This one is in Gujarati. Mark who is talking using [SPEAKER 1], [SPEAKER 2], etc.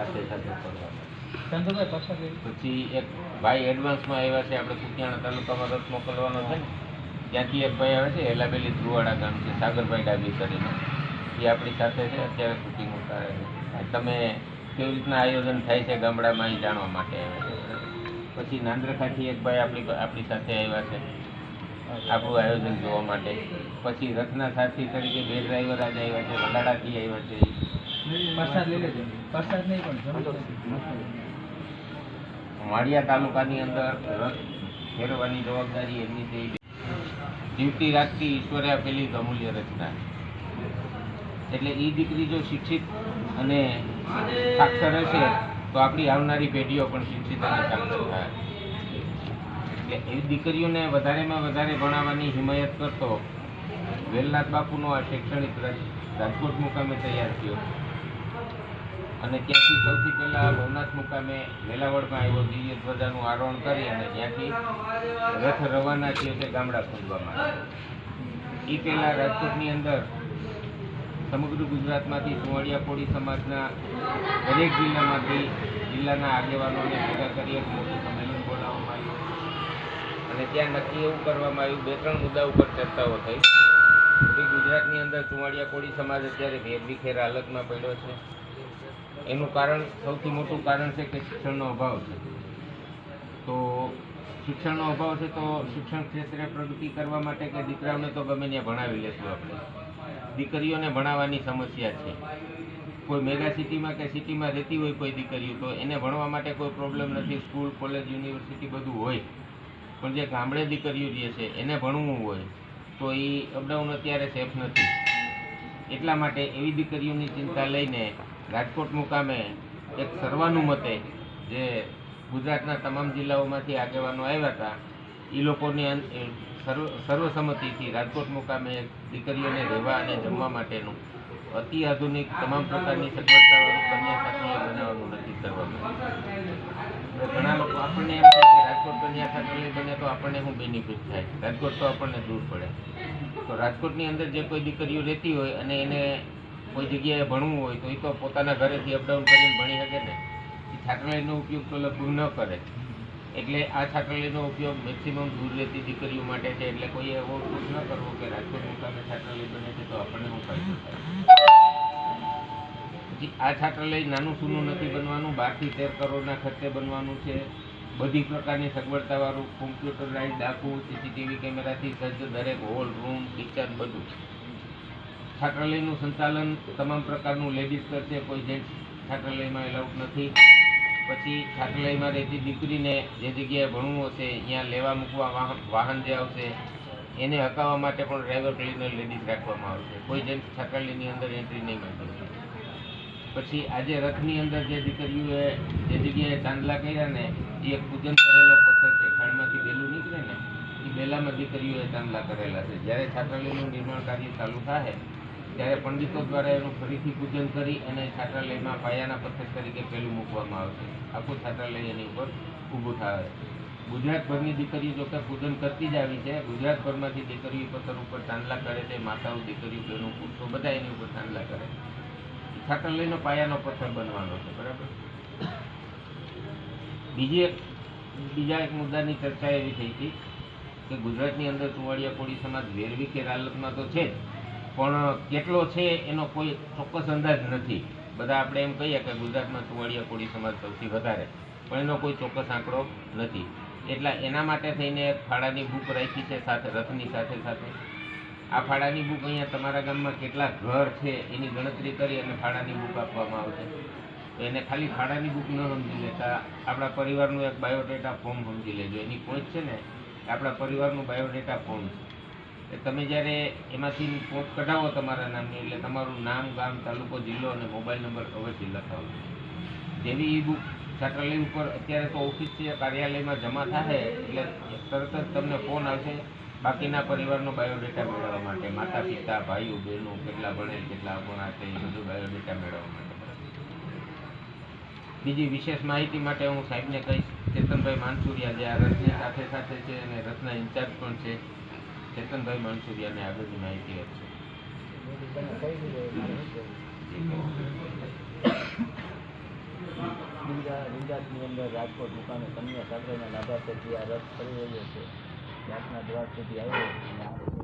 [SPEAKER 1] સાથે સાથે
[SPEAKER 2] પાછા
[SPEAKER 1] એક ભાઈ એડવાન્સમાં આવ્યા છે આપણે કુતિયાણા તાલુકામાં રથ મોકલવાનો છે ને. ત્યાંથી એક ભાઈ આવે છે એલાબેલી ધ્રુવાડા ગામ છે સાગરભાઈ ડાબી કરીને એ આપણી સાથે છે અત્યારે શૂટિંગ ઉતારે છે. તમે કેવી રીતના આયોજન થાય છે ગામડામાં એ જાણવા માટે આવ્યા છે? પછી નાંદ્રખાથી એક ભાઈ આપણી આપણી સાથે આવ્યા છે આપણું આયોજન જોવા માટે. પછી રથના સાથી તરીકે બે ડ્રાઈવર આજે આવ્યા છે વડાડાથી આવ્યા છે.
[SPEAKER 2] પ્રસાદ લઈ લેજો. પ્રસાદ નહીં પણ
[SPEAKER 1] માળિયા તાલુકાની અંદર રથ ફેરવવાની જવાબદારી એમની થઈ જીવતી રાખતી ઈશ્વરે આપેલી અમૂલ્ય રચના. એટલે એ દીકરી જો શિક્ષિત અને સાક્ષર હશે તો આપણી આવનારી પેઢીઓ પણ શિક્ષિત અને સાક્ષર થાય. એટલે એવી દીકરીઓને વધારેમાં વધારે ભણાવવાની હિમાયત કરતો વેલનાથ બાપુનો આ શૈક્ષણિક રાજકોટ મુકામે તૈયાર થયો. અને ત્યાંથી સૌથી પહેલા ભવનાથ મુકામે વેલાવળમાં આવ્યો, દિવ્ય ધ્વજાનું આરોહણ કરી અને ત્યાંથી રથ રવાના થયો તે ગામડા ખોલવામાં. આવ્યો એ પહેલા રાજકોટની અંદર સમગ્ર ગુજરાતમાંથી સુવાળિયા કોળી સમાજના દરેક જિલ્લામાંથી જિલ્લાના આગેવાનોને ભેગા કરી એક મોટું સંમેલન બોલાવવામાં આવ્યું. અને ત્યાં નક્કી એવું કરવામાં આવ્યું, બે ત્રણ મુદ્દા ઉપર ચર્ચાઓ થઈ. ગુજરાતની અંદર ચુવાડિયા કોળી સમાજ અત્યારે ભેરવિખેર હાલતમાં પડ્યો છે. એનું કારણ, સૌથી મોટું કારણ છે કે શિક્ષણનો અભાવ છે. તો શિક્ષણનો અભાવ છે તો શિક્ષણ ક્ષેત્રે પ્રગતિ કરવા માટે કે દીકરાઓને તો ગમે ત્યાં ભણાવી લેશું આપણે. દીકરીઓને ભણાવવાની સમસ્યા છે. કોઈ મેગા સિટીમાં કે સિટીમાં રહેતી હોય કોઈ દીકરીઓ, તો એને ભણવા માટે કોઈ પ્રોબ્લેમ નથી, સ્કૂલ, કોલેજ, યુનિવર્સિટી બધું હોય. પણ જે ગામડે દીકરીઓ જે છે, એને ભણવું હોય, તો એ અપડાઉન અત્યારે સેફ નથી. એટલા માટે એવી દીકરીઓની ચિંતા લઈને રાજકોટ મુકામે એક સર્વાનુમતે જે ગુજરાતના તમામ જિલ્લાઓમાંથી આગેવાનો આવ્યા હતા એ લોકોની સર્વ, સર્વસંમતિથી રાજકોટ મુકામે દીકરીઓને રહેવા અને જમવા માટેનું અતિ આધુનિક તમામ પ્રકારની સગવડતાવાળું કન્યા છાત્રાલય બનાવવાનું નક્કી કરવામાં ઘણા લોકો આપણને એમ થાય કે રાજકોટ કન્યા છાત્રાલય બને તો આપણને શું બેનિફિટ થાય? રાજકોટ તો આપણને દૂર પડે. તો રાજકોટની અંદર જે કોઈ દીકરીઓ રહેતી હોય અને એને કોઈ જગ્યાએ ભણવું હોય તો એ તો પોતાના ઘરેથી અપડાઉન કરીને ભણી શકે ને. એ છાત્રાલયનો ઉપયોગ તો લગભગ ન કરે. એટલે આ છાત્રાલયનો ઉપયોગ મેક્સિમમ દૂર રહેતી દીકરીઓ માટે છે. એટલે કોઈએ એવો ઉપયોગ ન કરવો કે રાજકોટ મુકામે છાત્રાલય બને છે તો આપણને શું ફાયદો થાય? આ છાત્રાલય નાનું સૂનું નથી બનવાનું, બારથી તેર કરોડના ખર્ચે બનવાનું છે. બધી પ્રકારની સગવડતાવાળું કોમ્પ્યુટરાઇઝ ડાકુ સીસીટીવી કેમેરાથી સજ્જ દરેક હોલ રૂમ કિચન બધું. છાત્રાલયનું સંચાલન તમામ પ્રકારનું લેડીઝ કરશે, કોઈ જેન્ટ્સ છાત્રાલયમાં એલાઉડ નથી. પછી છાત્રાલયમાં રહેતી દીકરીને જે જગ્યાએ ભણવું હશે, ત્યાં લેવા મૂકવા વાહન વાહન જે આવશે, એને હકાવવા માટે પણ ડ્રાઈવર ક્લીનર લેડીઝ રાખવામાં આવશે. કોઈ જેન્ટ્સ છાત્રાલયની અંદર એન્ટ્રી નહીં મળતી પછી આજે રથની અંદર જે દીકરીઓએ જે જગ્યાએ ચાંદલા કર્યા ને, એ એક પૂજન કરેલો પથ્થર છે. ખાણમાંથી બેલું નીકળે ને, એ બેલામાં દીકરીઓએ ચાંદલા કરેલા છે. જ્યારે છાત્રાલયનું નિર્માણ કાર્ય ચાલુ થાય ત્યારે પંડિતો દ્વારા એનું ફરીથી પૂજન કરી અને છાત્રાલયમાં પાયાના પથ્થર તરીકે પેલું મૂકવામાં આવશે. આખું છાત્રાલય એની ઉપર ઊભું થાય ગુજરાતભરની દીકરીઓ જોકે પૂજન કરતી જ આવી છે. ગુજરાતભરમાંથી દીકરીઓ પથ્થર ઉપર ચાંદલા કરે છે, માતાઓ દીકરીઓ બહેનો પુરુષો બધા એની ઉપર ચાંદલા કરે છાત્રાલયનો પાયાનો પથ્થર બનવાનો છે, બરાબર? બીજી એક, બીજા એક મુદ્દાની ચર્ચા એવી થઈ હતી કે ગુજરાતની અંદર ચુવાડિયા કોળી સમાજ વેરવી કે રાલતમાં તો છે જ. પણ કેટલો છે એનો કોઈ ચોક્કસ અંદાજ નથી. બધા આપણે એમ કહીએ કે ગુજરાતમાં સુવાળિયા કોળી સમાજ સૌથી વધારે, પણ એનો કોઈ ચોક્કસ આંકડો નથી. એટલા એના માટે થઈને ફાળાની બુક રાખી છે સાથે, રથની સાથે સાથે. આ ફાળાની બુક અહીંયા તમારા ગામમાં કેટલા ઘર છે એની ગણતરી કરી અને ફાળાની બુક આપવામાં આવશે. તો એને ખાલી ફાળાની બુક ન સમજી લેતા આપણા પરિવારનું એક બાયોડેટા ફોર્મ સમજી લેજો. એની પોઈન્ટ છે ને, આપણા પરિવારનું બાયોડેટા ફોર્મ છે. તમે જ્યારે એમાંથી પોસ્ટ કઢાવો તમારા નામની, એટલે તમારું નામ, ગામ, તાલુકો, જિલ્લો અને મોબાઈલ નંબર અવશ્ય લખાવો. જેવી ઈ બુક છાત્રાલય ઉપર અત્યારે તો ઓફિસીય કાર્યાલયમાં જમા થાય, એટલે તરત જ તમને ફોન આવશે બાકીના પરિવારનો બાયોડેટા મેળવવા માટે. માતા, પિતા, ભાઈઓ, બહેનો, કેટલા ભણેલ કેટલા અભણા છે, એ બધું બાયોડેટા મેળવવા માટે. બીજી વિશેષ માહિતી માટે હું સાહેબને કહીશ ચેતનભાઈ માનસુરિયા જે આ રથની સાથે સાથે છે અને રથના ઇન્ચાર્જ પણ છે. ચેતનભાઈ માનસુરિયાને આગળની માહિતી આપશે
[SPEAKER 2] ગુજરાતની અંદર રાજકોટ મુકામે કન્યા સાગરના લાભાર્થે જે આ રથ કરી રહ્યો છે. જાતના દ્વાર સુધી આવ્યો